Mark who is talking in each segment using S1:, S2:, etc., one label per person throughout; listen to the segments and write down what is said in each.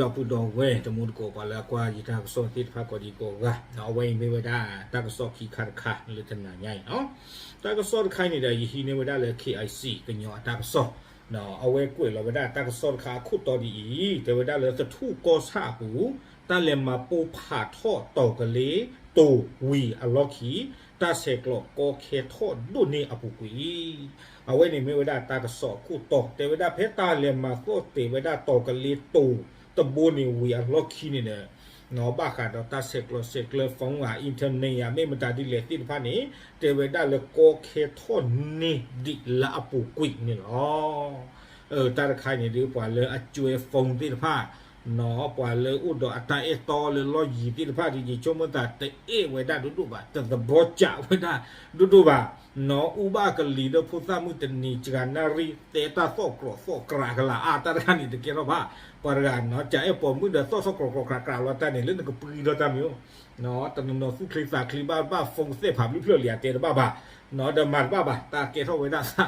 S1: ดอกปุดอกเวตมุดโกปาละกว่ายิตากสอติดพากอดีโกกะเนาะเวเมวดาตากสอขีคัดคะเลตนาใหญ่เนาะตากสอไข่นี่ได้ยิฮีเนวดาเล KIC กะญอตากสอเนาะเอาไว้กล้วยเราวดาตากสอขาขุดตอดีเตวดาเลสะทุกอซาปูตาเลมาปูผาทอตอกะเลตูวีอลอคีตาเซกลอโกเคทอดุนี่อปุกุย เอาไว้ในเมวดาตากระสอบคู่ตอกเทวดาเพชร ตาเลมมาโคเทวดาตอกกะลีตูตะบูนี่วีอาล็อกคีนี่เนนอบ้าขาดตาเซกโลเซกเลฟงว่าอินเทอร์เนียไม่มันตาดิเลติพานี่เทวดาเลโกเคทอนนี่ดิละอปูกุยนี่หรอเออตาคายนี่ดีกว่าเลยอจวยฟงติพา နော်ပွာလေဥဒအတအတော်လေလောကြီးတိဖာဒီကြီးချုံမတာတေဝေဒဒုဒုပါတသဘောကြဝေဒဒုဒုပါနော်ဥပကလီဒဖုသမုတနီချကနာရီတေတာသောကရောသောကရာကလာအာတရခနီတကေရောပါပရဂန်နော်ကြဲပေါ်မှုဒသောသောကရောကရာကရာလတ နေလင်းကပူဒတမျိုးနော်တနနော်စုခလိစာခလိဘာဘာဖုန်စေဖာဘလူဖလလီယာတေဘာဘာနော်ဒမတ်ဘာဘာတာကေထောဝေဒစာ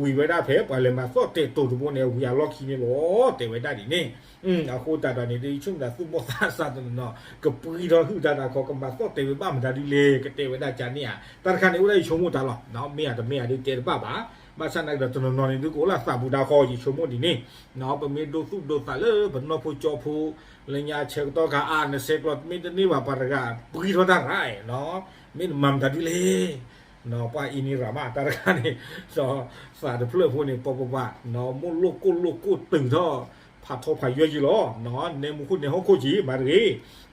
S1: ဝီဝေဒဖဲပွာလေမသောတေတူဒဘုန်နေဝီယာလော်ခီနေလောတေဝေဒဒီနေอืมအခုတာတာနေဒီချုံတာစုမောသာစာတနော်ကပူတော့ဟူတာတာခေါကမသောတေဝဘာမဒါဒီလေကတေဝေဒဂျာနီယာတရခန်နေဦးလေးချုံမတာလောနော်မေရတမေရဒီတေဘာဘာ มาสันนักตนนอนนี่ดูโกลาสาบูดาคอยิชมดินี่เนาะปมโดสุโดตาเลบนอพูจอพูเลญาเชกตอคาอานเซกลอตมิตนี่ว่าปารกาปุยโทดาไรเนาะมินมัมตาดิเลเนาะปาอินิรามาตารกานี่ซอสาดเพลพวกนี่ปปว่าเนาะมุลุกุลุกุตึงท่อผาทอผายยี่ล้อเนาะเนมุคุในห้องโคจีมารี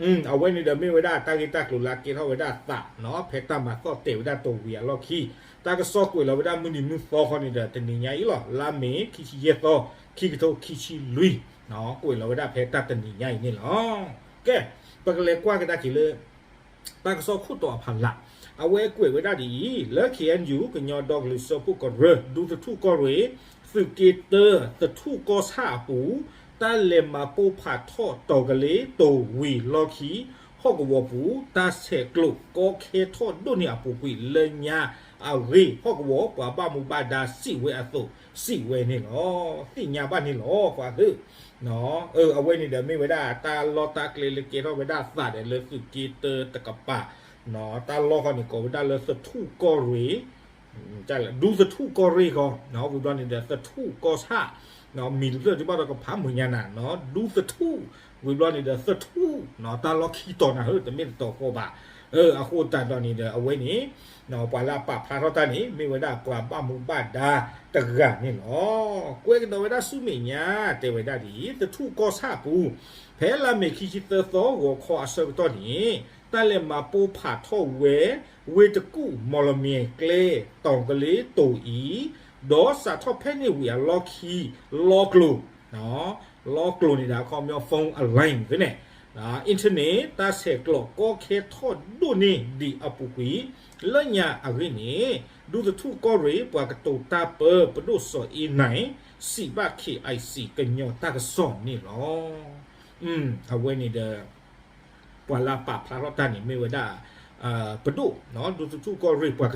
S1: อืมเอาไว้ในเดไม่ไว้ได้ตากิตากลุลาเกเท่าไว้ได้ตะเนาะเพตามาก็เตไว้ได้ตัวเวียลอขี้ တာကဆော့ကွေလောဗဒမနီမူဖောခနီဒတနေညာဤလောလာမေခီချီရသောခီကတောခီချီလွီနော်ကွေလောဗဒဖဲတတနေညာဤနေလောကဲပကလေကွာကဒကီလေတာကဆော့ခုတောဖန်လာအဝဲကွေဝဒဒီလက်ခီအန်ယူကညောဒေါဂလီဆောပုကောရဒူတထုကောရေဖူကေတာတထုကောစာပူတလေမပူဖာထောတောကလေးတောဝီလောခီ นี่ใหญ่นี่ล้อแกปกเลยกว่าก็ได้กี่เลยตากซอกคู่ตัวพันละเอาไว้กวยไว้ได้ดีแล้วเขียนอยู่ก็ยอดอกลิซอปุกก็เรดูตะทุก็เรสึกเกเตอร์ตะทุก็ซาปู ตาเลมาปูผาทอตอกะเลโตวีลอคีฮอกวอปูตาเสกลุก็เคทอดุเนี่ยปูกุยเลญาอา เนาะมีเรื่องที่บ้านเราก็พับเหมือนกันน่ะเนาะดูสะทู่วิบลอนี่เดสะทู่เนาะตาล็อกขี้ต่อนะเฮ้ยแต่ไม่ต่อโคบะเอออาโคตาตอนนี้เดอเอาไว้นี้เนาะปลาลาปะพลาทอตานี่มีเวลากว่าบ้ามุบ้าดาตะกะนี่เนาะกวยกันเวลาสู้เมียแต่เวลาดีสะทู่ก็ซาปูแพ้ละเมคิชิเตอร์โซหัวคออาเซอร์ตอนนี้แต่เลมาปูผ่าท่อเวเวตะกู้มอลเมียเกลตองกะเลโตอี ဒပွာပမှုပဒါတကကနေနော်ကွဲကတော့ဝဒဆုမိညာတေဝဒဒီတထုကောစာပူဖဲလာမေခိချစ်သောကိုခေါ်အစေတော်နေတလည်းမပူဖာထောဝဲဝေတကုမော်လမြေကလေတောင်ကလေးတူဤဒေါ်စာထောဖဲနေဝီအလော်ခီလော်ကလိုနော်လော်ကလိုနေတာခေါ်မျိုးဖုန်းအလိုင်းဒီနဲ့နော်အင်တာနက်တာဆက်ကလောကိုခေထောဒုနေဒီအပူကွီလညာအရင်းနေဒုသထုကောရေပွာကတူတာပပဒုဆိုအင်းနိုင်စီဘခေအိုက်စီကညောတာကစောနေလောอืมအဝဲနေတဲ့ပွာလာပပလာရတာနေမေဝဒါ uh, peduk no du tu ko ri pa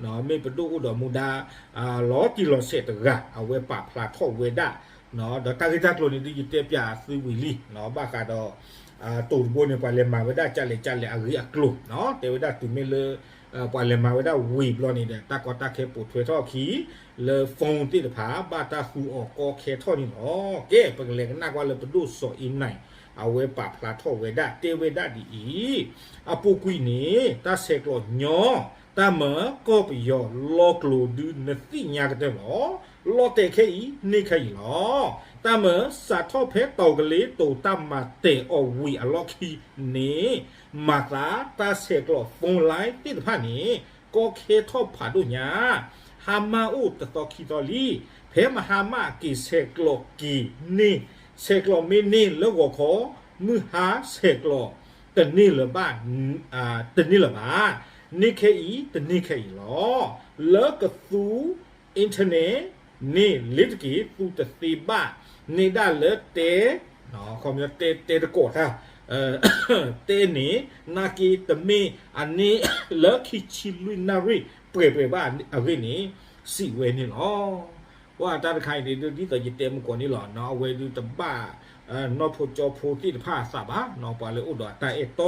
S1: ke tu ta pe no su no me peduk u do muda uh, lo ti lo se ta ga a we pa pla tho we da no da ta ga ta lo ni di te pya su wi li no ba ka do a tu bo ne pa le ma we da cha le cha le a ri a klo no te we da tu me le ပွာလေမာဝဒဝီဘလောနေတဲ့တကောတခဲပူထွေထောခီလေဖုန်တိတဖာဘာတာဟူအောကောခဲထောနေနော်ကဲပကလေကနာကွာလေပဒုဆိုအင်းနိုင်အဝဲပါဖလာထောဝဲဒတေဝဲဒဒီအပူကွီနေတာဆက်ကလောညော တာမကောပယောလောကလိုဒုနတိညာကတဲ့မောလောတေခေဤနေခေလောတာမစာထောဖဲတောကလေးတူတာမတေအဝီအလောခီနေမာတာတာဆေကလောဖုန်လိုက်တိဖာနေကောခေထောဖာဒုညာဟာမာဥတတော်ခီတော်လီဖဲမဟာမကီဆေကလောကီနေဆေကလောမင်းနေလောကခောမဟာဆေကလောတနေလဘာအာတနေလဘာ นิเคอีตนิเคอีลอเลิกกับซูอินเทอร์เน็ตนี่ลิตกีตูตสีบ้านี่ได้เลิกเตเนาะคอมพิวเตเตตะโกดฮะเออเตนี่นากีตมีอันนี้เลิกคิชิลุนารีเปรเปรบ้านอะไรนี่สิเวนี่ลอว่าตาใครในดูที่ต่อจิตเต็มกว่านี้หรอเนาะเวดูตะบ้าเออนอโพจอโพที่ผ้าสับฮะนอปลาเลยอุดรตาเอโต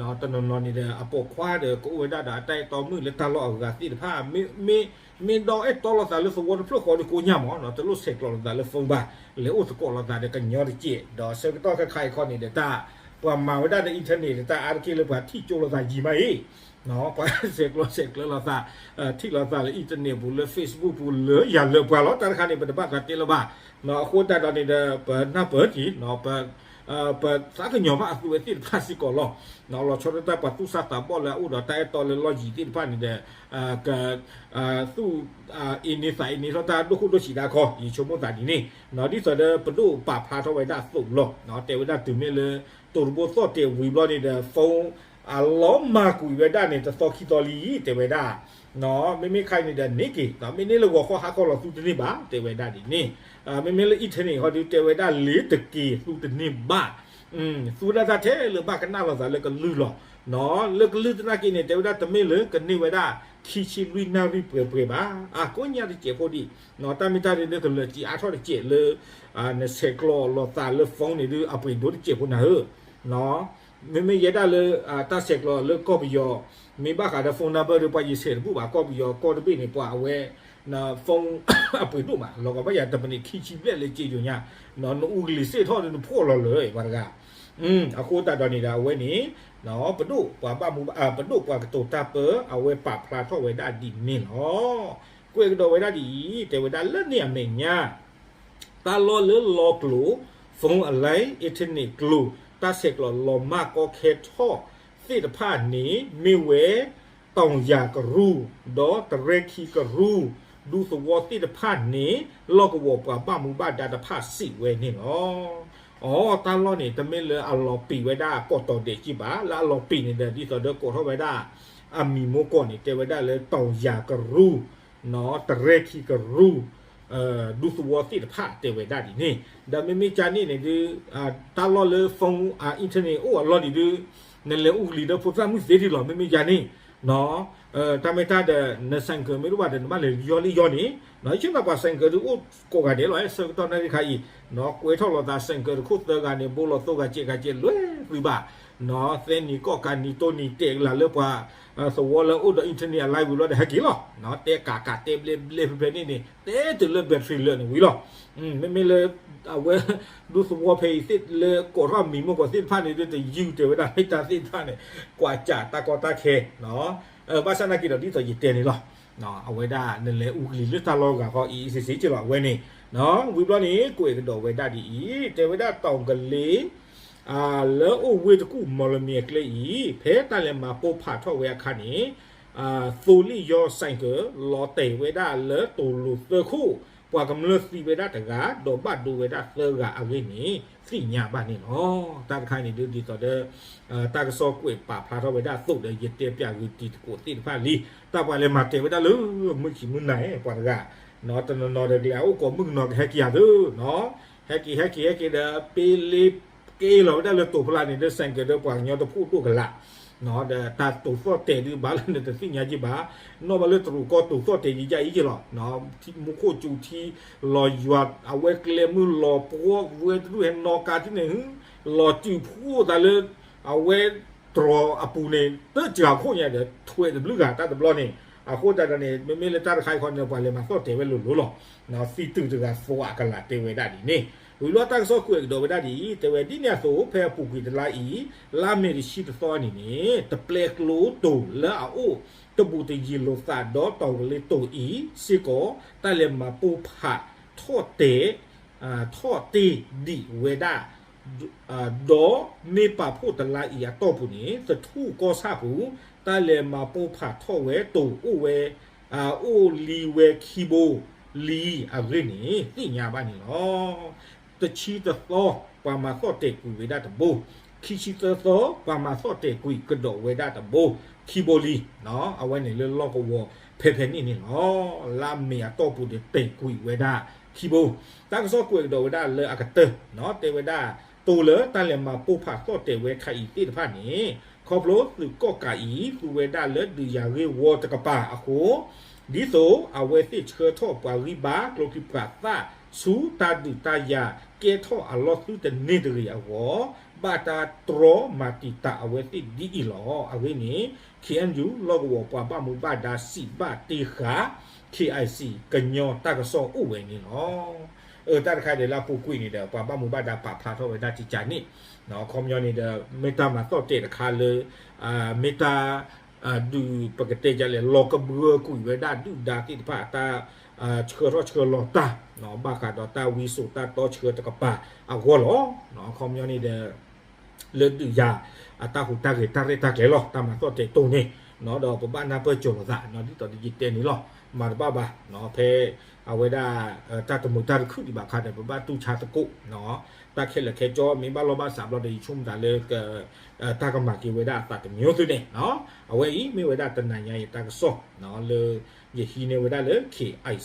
S1: နော်တနနော်နေတဲ့အပေါ်ခွာတဲ့ကိုဝဒတာတိုက်တော်မှုလက်တလောကတိတဖာမေမေမေတော့အတော်လာလေဆိုဝတ်ဖလို့ခေါ်ကိုညမောနော်တလို့စက်ကလောလာလေဖုန်ပါလေဥစကောလာတဲ့ကညောကြည့်တော့စကတော့ခိုင်ခေါ်နေတဲ့တာပွာမာဝဒတဲ့အင်တာနက်တာအာကိလဘာတိကျိုလာတာကြီးမအေးနော်ပါစက်ကလောစက်ကလောလာတာထိလာတာအင်တာနက်ဘူးလေ Facebook ဘူးလေရလေပွာလောတာခါနေပဒပတ်ကတေလဘာနော်အခုတာတော့နေတဲ့ပနာပတီနော်ပအာပစာကညောပါအသူအတိဖာစီကောလောနော်လောချောတာပတ် သူစာတာပေါ်လာဥဒတာတော်လေလောဂျီတိဖာနေတဲ့အာကအာသူအာအင်းနေဆိုင်နေတော့တာဒုခုဒုရှိတာခေါ်ဒီချုံမတာဒီနေနော်ဒီဆိုတဲ့ပဒုပဖာထောဝိဒါသုလောနော်တေဝဒါတူမေလေတူဘောသောတေဝီဘလောနေတဲ့ဖုန်း အလောမာကူဝဒနေတဲ့သောခီတော်လီတေဝဒါနော်မိမိခိုင်နေတဲ့နိကေနော်မိနေလောခေါ်ဟာခေါ်လောသူတနေပါတေဝဒါဒီနေအာမိမိလေအထနေဟောဒီတေဝဒါလေးတကီသူတနေပါอืมသူရတာတဲ့လေဘာကနာလောဇာလေကလူလောနော်လေကလူတနာကိနေတေဝဒါတမေလေကနေဝဒါခီချီလူနာရီပြေပြေပါအာကိုညာဒီကျေဖို့ဒီနော်တမီတာတဲ့ကလေကြီးအားထော်တဲ့ကျေလေအာနေစက်ကလောလောတာလေဖုန်းနေဒီအပွေဒိုကျေဖို့နာဟနော် မေမေရတာလေအာတဆက်ကလောလေကော်ပီယောမေဘာခါတဲ့ဖုန်းနံပါတ်တွေပွားရေးစေဘူးပါကော်ပီယောကော်တပိနေပွားအဝဲနော်ဖုန်းအပွေတို့မှာလောကဘရတပနေခီချီပြက်လေကြည်ညညာနော်နူကလီစေထော်နေဖို့လောလေဘာကอืมအခုတတော်နေတာအဝဲနေနော်ပဒုပွားပမှုအာပဒုပွားကတောတပအဝဲပဖလာထောဝဲဒါဒီနင်းနော်ကွေကတော့ဝဲဒါဒီတေဝဒါလက်နေအမေညာတာလောလလောကလူဖုန်းအလိုက်အထနိကလူ တဆက်ကလောလောမကောခေထောသိတဖာနေမေဝဲတောင်ရကရူဒေါ်တရခီကရူဒုသဝတိတဖာနေလောကဝပပမှုဘဒတဖာစီဝဲနေနော်အော်တန်လို့နေတမင်လေအလောပီဝဲဒါကောတော်တဲ့ကြည့်ပါလာလောပီနေတဲ့ဒီဆိုတော့ကောထောဝဲဒါအမီမိုကောနေတေဝဲဒါလေတောင်ရကရူနော်တရခီကရူ 呃，都是我自己的怕，对不对？的呢，但妹妹家里呢的啊，打了了风啊，internet 哦，老里的那了屋里的菩萨没谁的了，妹妹家呢，喏，呃，他们他的那三个没有话的，那么来要哩要呢，那现在把三个的我过个的了，三个到那里可以，喏，过头了他三个的裤子个呢，不了多个这个这乱，对吧？ နော်စဲနီကောကန်နီတိုနီတေလာလေပွာစဝလဥဒအင်တာနက်လိုက်ဘူးလို့ဟက်ကီလောနော်တေကာကာတေဘလေဘလေဘနေနေတေတူလဘက်ထရီလနေဝီလောอืมไม่ไม่เลยเอาไว้ดูสมว่าเพย์สิเลยกดว่ามีมากกว่าสิพันนี่ด้วยแต่ยิวเจอไว้ได้ให้ตาสิพันเนี่ยกว่าจ่าตากอตาเคเนาะเออบ้านชานากิดอกที่ต่อยีเตียนี่หรอเนาะเอาไว้ได้นั่นเลยอุกลิลิตาลองกับเขาอีสิสิจิหรอเว้นี่เนาะวิบล้อนี้กูเอกดอกไว้ได้ดีเจอไว้ได้ต่องกันเลย အာလောအဝေတကူမော်လမြေကလေးဖဲတလည်းမှာပို့ဖာထော့ဝဲခါနေအာဖိုလီယောဆိုင်ကလောတေဝေဒလေတူလူတခုပွာကမလစီဝေဒတကတော့ဘတ်ဒူဝေဒသကအဝိနေစီညာပါနေနော်တာခိုင်နေဒီဒီတော့တဲ့အာတာကစောကွေပါဖာထော့ဝေဒသုတ်တဲ့ရတဲ့ပြကူတီကိုတိဖာလီတာပါလေမှာတေဝေဒလူမှုချီမှုနိုင်ပွာကနော်တနော်တဲ့ဒီအောကိုမှုနော်ဟက်ကီယာဒနော်ဟက်ကီဟက်ကီဟက်ကီဒါပီလီ ke lo da le to pla ni de san ke de pa nyo to pu tu kala no da ta to so te di ba le ne de si nya ji ba no ba le tru ko to so te ji ja ji lo no ti mu ko chu ti lo ywa a we kle mu lo po we tu he no ka ti ne lo ti pu da le a we tro a pu ne te ja ko nya de thwe de lu ga ta de blo ni အခုတတနေမမေလက်တာခိုင်ခွန်နေပါလေမသောတေဝဲလို့လို့နော်စီတူတကဖိုအကလာတေဝဲဒါဒီနေ ဝီလောတက်ဆော့ကွေဒိုဝဒါဒီတေဝဲဒီညာဆိုဖဲပူကွေတလာအီလာမေရီရှိတသောနီနေတပလက်ကလိုတိုလာအိုတဘူတဂျီလိုသာဒေါတောလေတိုအီစီကိုတလည်းမပူဖာထော့တေအာထော့တေဒီဝေဒါအာဒေါမေပါဖို့တလာအီအတော့ဘူးနေသထုကောဆာဘူးတလည်းမပူဖာထော့ဝဲတိုဥဝဲအာအိုလီဝဲခီဘိုလီအဂရင်းနေတိညာပါနေနော် တချီတသောပါမသောတေကူဝေဒတဘူခီချီတသောပါမသောတေကူကဒဝေဒတဘူခီဘိုလီနော်အဝဲနေလလောကဝဖေဖေနေနေနော်လာမေတော့ပူတဲ့တေကူဝေဒခီဘိုတာကစောကွေဒဝေဒလေအကတနော်တေဝေဒတူလေတန်လမပူဖာသောတေဝေခိုင်တိတဖာနေခေါပလို့သူကော့ကာဤသူဝေဒလေဒီယာဝေဝတကပါအခုဒီဆိုအဝဲသိချေထောပါရိဘာကလိုကိပတာ su ta du ta ya ကေထောအလောသူတနေတရီအဝဘာတာထရောမာတီတာအဝဲတိဒီအီလောအဝဲနေ KNU လောကဝပပမူဘာဒါစီဘာတီခါ KIC ကညောတကဆောဥဝဲနေလောเออตาตะไคเดลาปูกุยนี่เด้อปะปะหมู่บ้านดาปะพลาทอเวดาจิจานี่เนาะคอมยอนี่เด้อเมตามาตอเตตะคาเลยอ่าเมตาอ่าดูปกติจะเลยลอกเบือกุยเวดาดูดาติพาตา 啊，车罗车罗大，喏，巴卡到大维数大到车这个巴啊，我咯，喏，后面你的勒杜亚啊，大虎大给大给大给咯，大嘛到这多呢，喏，到不办那不久了噻，喏，你到底几你咯，嘛爸爸，喏，陪啊，为啦呃，大的木大的苦的巴卡的不办都差得够，喏。Di to di te ni lo ma ba ba no phe a we da ta to mu ta khu di ba kha de ba ba tu cha ta ku no ta khe le khe jo mi ba lo ba sa lo de chum da le ke ta ka ma ki we da ta te myo tu ne no a we i mi we da ta na nya yi ta ka so no le ye hi ne we da le ki i